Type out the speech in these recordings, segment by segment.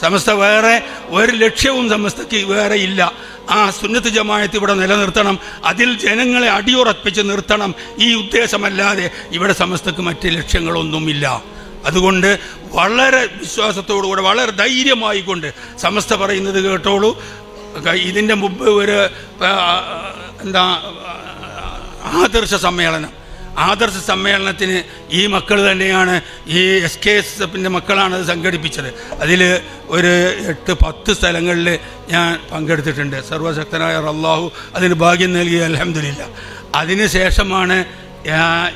സമസ്ത വേറെ ഒരു ലക്ഷ്യവും സമസ്തയ്ക്ക് വേറെ ഇല്ല. ആ സുന്നത്ത് ജമായത്ത് ഇവിടെ നിലനിർത്തണം. അതിൽ ജനങ്ങളെ അടിയുറപ്പിച്ച് നിർത്തണം. ഈ ഉദ്ദേശമല്ലാതെ ഇവിടെ സമസ്തക്ക് മറ്റ് ലക്ഷ്യങ്ങളൊന്നുമില്ല. അതുകൊണ്ട് വളരെ വിശ്വാസത്തോടുകൂടെ വളരെ ധൈര്യമായി കൊണ്ട് സമസ്ത പറയുന്നത് കേട്ടോളൂ. ഇതിന്റെ മുമ്പ് ഒരു എന്താ ആദർശ സമ്മേളനം. ആദർശ സമ്മേളനത്തിന് ഈ മക്കൾ തന്നെയാണ് ഈ എസ് കെ എസ് എഫിന്റെ മക്കളാണ് അത് സംഘടിപ്പിച്ചത്. അതിൽ ഒരു എട്ട് പത്ത് സ്ഥലങ്ങളിൽ ഞാൻ പങ്കെടുത്തിട്ടുണ്ട്. സർവശക്തനായ അള്ളാഹു അതിന് ഭാഗ്യം നൽകി അലഹമില്ല അതിന് ശേഷമാണ്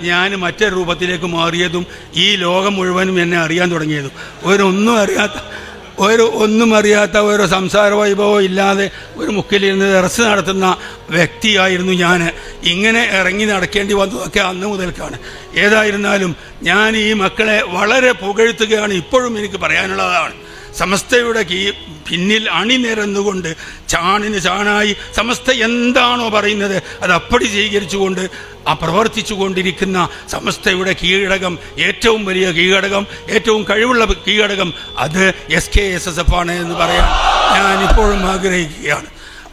ഞാൻ മറ്റൊരു രൂപത്തിലേക്ക് മാറിയതും ഈ ലോകം മുഴുവനും എന്നെ അറിയാൻ തുടങ്ങിയതും. ഒരൊന്നും അറിയാത്ത ഒരു ഒന്നും അറിയാത്ത ഒരു സംസാര വൈഭവം ഇല്ലാതെ ഒരു മുക്കിലിരുന്ന് ദർസ് നടത്തുന്ന വ്യക്തിയായിരുന്നു ഞാൻ ഇങ്ങനെ ഇറങ്ങി നടക്കേണ്ടി വന്നതൊക്കെ അന്ന് മുതൽക്കാണ്. ഏതായിരുന്നാലും ഞാൻ ഈ മക്കളെ വളരെ പുകഴ്ത്തുകയാണ് ഇപ്പോഴും എനിക്ക് പറയാനുള്ളതാണ്. സമസ്തയുടെ കീ പിന്നിൽ അണിനിരന്നുകൊണ്ട് ചാണിന് ചാണായി സമസ്ത എന്താണോ പറയുന്നത് അത് അപ്പടി സ്വീകരിച്ചുകൊണ്ട് ആ പ്രവർത്തിച്ചു കൊണ്ടിരിക്കുന്ന സമസ്തയുടെ കീഴടകം ഏറ്റവും വലിയ കീഴടകം ഏറ്റവും കഴിവുള്ള കീഴടകം അത് S K S S F ആണ് എന്ന് പറയാൻ ഞാൻ ഇപ്പോഴും ആഗ്രഹിക്കുകയാണ്.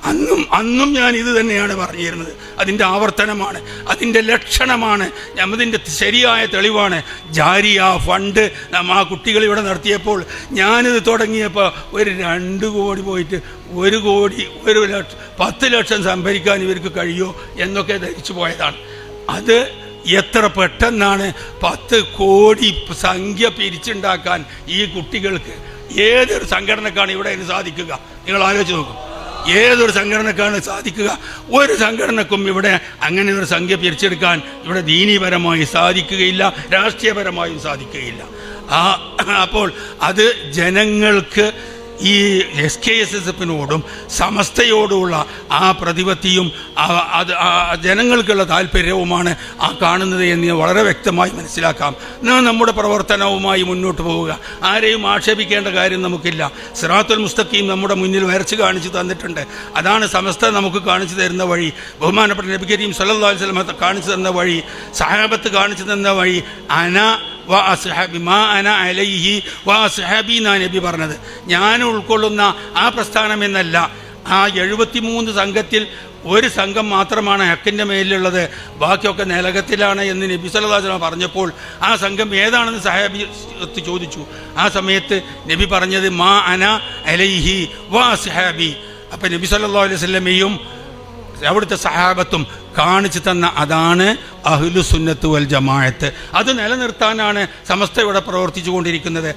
അന്നും അന്നും ഞാൻ ഇത് തന്നെയാണ് പറഞ്ഞിരുന്നത്. അതിന്റെ ആവർത്തനമാണ്. അതിന്റെ ലക്ഷണമാണ്. അതിന്റെ ശരിയായ തെളിവാണ്. ജാരിയ ഫണ്ട് ആ കുട്ടികൾ ഇവിടെ നടത്തിയപ്പോൾ ഞാനിത് തുടങ്ങിയപ്പോൾ ഒരു രണ്ട് കോടി പോയിട്ട് ഒരു കോടി ഒരു ലക്ഷം പത്ത് ലക്ഷം സംഭരിക്കാൻ ഇവർക്ക് കഴിയുമോ എന്നൊക്കെ ധരിച്ചു പോയതാണ്. അത് എത്ര പെട്ടെന്നാണ് പത്ത് കോടി സംഖ്യ പിരിച്ചുണ്ടാക്കാൻ ഈ കുട്ടികൾക്ക് ഏതൊരു സംഘടനക്കാണ് ഇവിടെ അതിന് സാധിക്കുക? നിങ്ങൾ ആലോചിച്ച് നോക്കും. ഏതൊരു സംഘടനക്കാണ് സാധിക്കുക? ഒരു സംഘടനക്കും ഇവിടെ അങ്ങനെ ഒരു സംഖ്യ പിരിച്ചെടുക്കാൻ ഇവിടെ ദീനീപരമായി സാധിക്കുകയില്ല രാഷ്ട്രീയപരമായും സാധിക്കുകയില്ല. ആ അപ്പോൾ അത് ജനങ്ങൾക്ക് ഈ എസ് കെ എസ് എസ് എഫിനോടും സമസ്തയോടുമുള്ള ആ പ്രതിപത്തിയും അത് ജനങ്ങൾക്കുള്ള താല്പര്യവുമാണ് ആ കാണുന്നത് എന്ന് വളരെ വ്യക്തമായി മനസ്സിലാക്കാം. നാം നമ്മുടെ പ്രവർത്തനവുമായി മുന്നോട്ട് പോവുക. ആരെയും ആക്ഷേപിക്കേണ്ട കാര്യം നമുക്കില്ല. സിറാത്തുൽ മുസ്തഖീം നമ്മുടെ മുന്നിൽ വരച്ച് കാണിച്ചു തന്നിട്ടുണ്ട്. അതാണ് സമസ്ത നമുക്ക് കാണിച്ചു തരുന്ന വഴി. ബഹുമാനപ്പെട്ട നബി കരീം അലൈഹി വസല്ലം കാണിച്ചു തന്ന വഴി. സഹാബത്ത് കാണിച്ചു തന്ന വഴി. അന വ മാ അന അലൈഹി വ അസ്ഹാബി നബി പറഞ്ഞത്. ഞാൻ ഉൾക്കൊള്ളുന്ന ആ പ്രസ്ഥാനം എന്നല്ല. ആ എഴുപത്തിമൂന്ന് സംഘത്തിൽ ഒരു സംഘം മാത്രമാണ് ഹക്കിന്റെ മേലിലുള്ളത്. ബാക്കിയൊക്കെ നിലകത്തിലാണ് എന്ന് നബി വസല്ലം പറഞ്ഞപ്പോൾ ആ സംഘം ഏതാണെന്ന് സഹാബി ചോദിച്ചു. ആ സമയത്ത് നബി പറഞ്ഞത് മാ അന അലൈഹി വാ സഹാബി അപ്പം നബി സല്ലാ അലൈഹി വസല്ലമയും അവിടുത്തെ സഹാബത്തും കാണിച്ചു തന്ന അതാണ് അഹ്ലു സുന്നത്ത് വൽ ജമാഅത്ത്. അത് നിലനിർത്താനാണ് സമസ്ത ഇവിടെ പ്രവർത്തിച്ചു കൊണ്ടിരിക്കുന്നത്